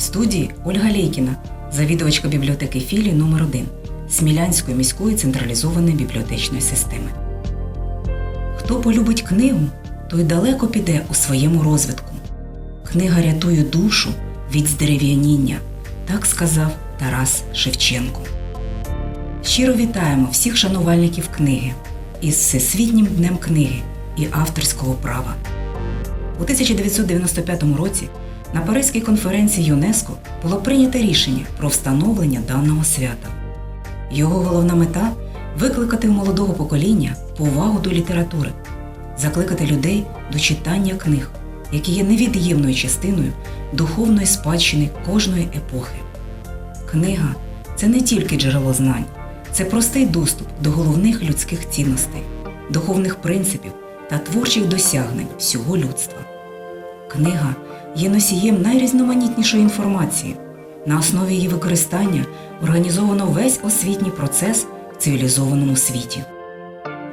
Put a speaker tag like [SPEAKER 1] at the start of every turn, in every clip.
[SPEAKER 1] студії Ольга Лейкіна, завідувачка бібліотеки філії номер 1 Смілянської міської централізованої бібліотечної системи. Хто полюбить книгу, той далеко піде у своєму розвитку. Книга рятує душу від здерев'яніння, так сказав Тарас Шевченко. Щиро вітаємо всіх шанувальників книги із Всесвітнім днем книги і авторського права. У 1995 році на Паризькій конференції ЮНЕСКО було прийнято рішення про встановлення даного свята. Його головна мета викликати у молодого покоління повагу до літератури, закликати людей до читання книг, які є невід'ємною частиною духовної спадщини кожної епохи. Книга це не тільки джерело знань, це простий доступ до головних людських цінностей, духовних принципів та творчих досягнень всього людства. Книга є носієм найрізноманітнішої інформації. На основі її використання організовано весь освітній процес в цивілізованому світі.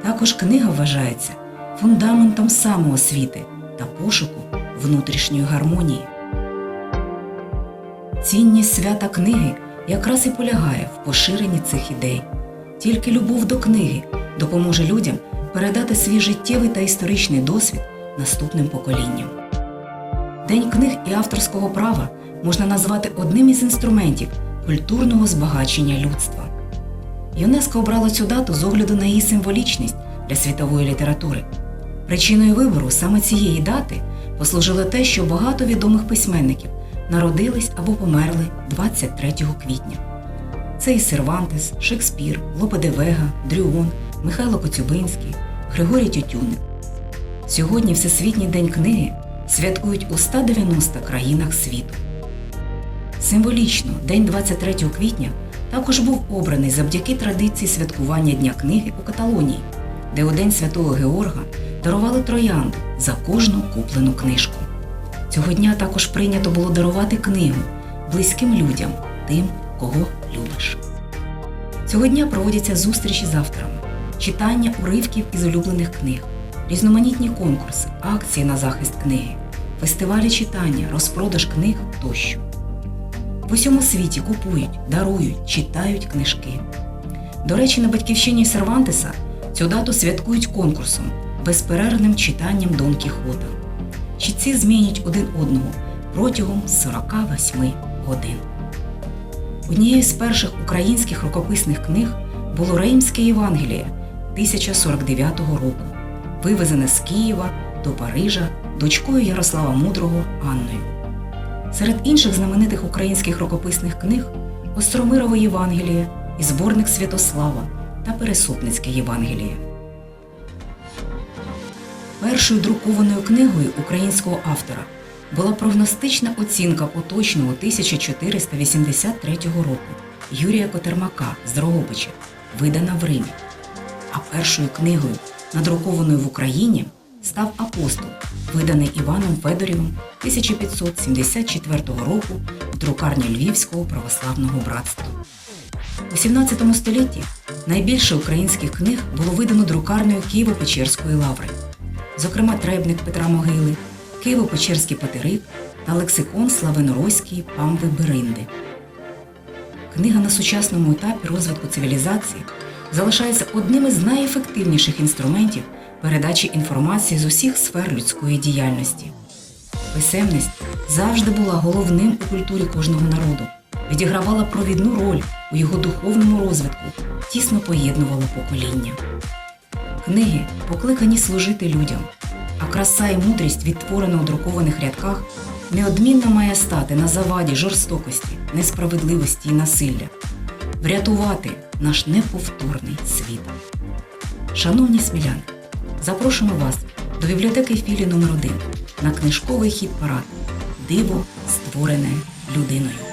[SPEAKER 1] Також книга вважається фундаментом самоосвіти та пошуку внутрішньої гармонії. Цінність свята книги якраз і полягає в поширенні цих ідей. Тільки любов до книги допоможе людям передати свій життєвий та історичний досвід наступним поколінням. День книг і авторського права можна назвати одним із інструментів культурного збагачення людства. ЮНЕСКО обрало цю дату з огляду на її символічність для світової літератури. Причиною вибору саме цієї дати послужило те, що багато відомих письменників народились або померли 23 квітня. Це і Сервантес, Шекспір, Лопе де Вега, Дрюон, Михайло Коцюбинський, Григорій Тютюник. Сьогодні Всесвітній день книги святкують у 190 країнах світу. Символічно День 23 квітня також був обраний завдяки традиції святкування Дня книги у Каталонії, де у День Святого Георга дарували троянди за кожну куплену книжку. Цього дня також прийнято було дарувати книгу близьким людям, тим, кого любиш. Цього дня проводяться зустрічі з авторами, читання уривків із улюблених книг, різноманітні конкурси, акції на захист книги, фестивалі читання, розпродаж книг тощо. В усьому світі купують, дарують, читають книжки. До речі, на батьківщині Сервантеса цю дату святкують конкурсом, безперервним читанням Дон Кіхота. Чітці змінять один одного протягом 48 годин. Однією з перших українських рукописних книг було Реймське Євангеліє 1049 року, вивезене з Києва до Парижа дочкою Ярослава Мудрого Анною. Серед інших знаменитих українських рукописних книг Остромирово Євангеліє і зборник Святослава та Пересопницьке Євангеліє. Першою друкованою книгою українського автора була прогностична оцінка поточного 1483 року Юрія Котермака з Дрогобича, видана в Римі. А першою книгою, надрукованою в Україні, став Апостол, виданий Іваном Федорівим 1574 року в друкарні Львівського православного братства. У 17 столітті найбільше українських книг було видано друкарнею Києво-Печерської лаври, зокрема Требник Петра Могили, Києво-Печерський Патерик та лексикон Славеноройський Памви Беринди. Книга на сучасному етапі розвитку цивілізації залишається одним із найефективніших інструментів передачі інформації з усіх сфер людської діяльності. Писемність завжди була головним у культурі кожного народу, відігравала провідну роль у його духовному розвитку, тісно поєднувала покоління. Книги покликані служити людям, а краса і мудрість, відтворена у друкованих рядках, неодмінно має стати на заваді жорстокості, несправедливості і насилля, врятувати наш неповторний світ. Шановні сміляни, запрошуємо вас до бібліотеки філії номер 1 на книжковий хід парад Диво створене людиною.